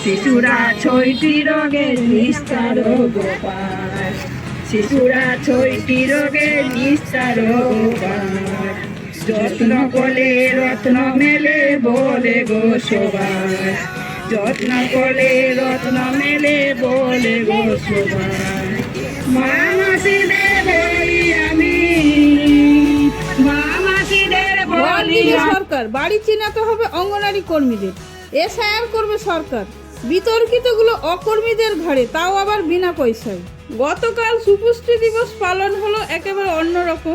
শিশুরা ছয়টি রোগের নিস্তার গোপাল শিশুরা ছয়টি রোগের নিস্তার গোপাল যত্ন করলে রত্ন মেলে বলে গো সবাই যত্ন করলে রত্ন মেলে বলে গো সবাই বলি আমি। বলি। সরকার। বাড়ি চিনাতে হবে অঙ্গনারী কর্মীদের। এসআইআর করবে সরকার। বিতর্কিতগুলো অকর্মীদের ঘাড়ে তাও আবার বিনা পয়সায়। গতকাল সুপুষ্টি দিবস পালন হলো একেবারে অন্যরকম।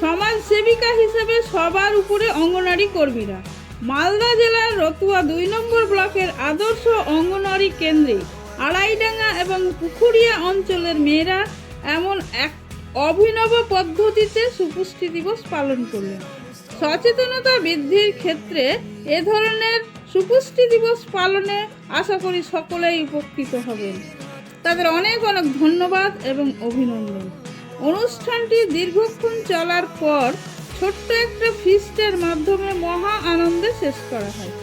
সমাজ সেবিকা হিসেবে সবার উপরে অঙ্গনারী কর্মীরা। মালদা জেলার রতুয়া দুই নম্বর ব্লকের আদর্শ অঙ্গনওয়াড়ি কেন্দ্রে আড়াইডাঙ্গা এবং পুকুরিয়া অঞ্চলের মেয়েরা এমন এক অভিনব পদ্ধতিতে সুপুষ্টি দিবস পালন করলেন। সচেতনতা বৃদ্ধির ক্ষেত্রে এ ধরনের সুপুষ্টি দিবস পালনে আশা করি সকলেই উপকৃত হবেন। তাদের অনেক অনেক ধন্যবাদ এবং অভিনন্দন। অনুষ্ঠানটি দীর্ঘক্ষণ চলার পর ছোট্ট একটা ফিস্টের মাধ্যমে মহা আনন্দে শেষ করা হয়।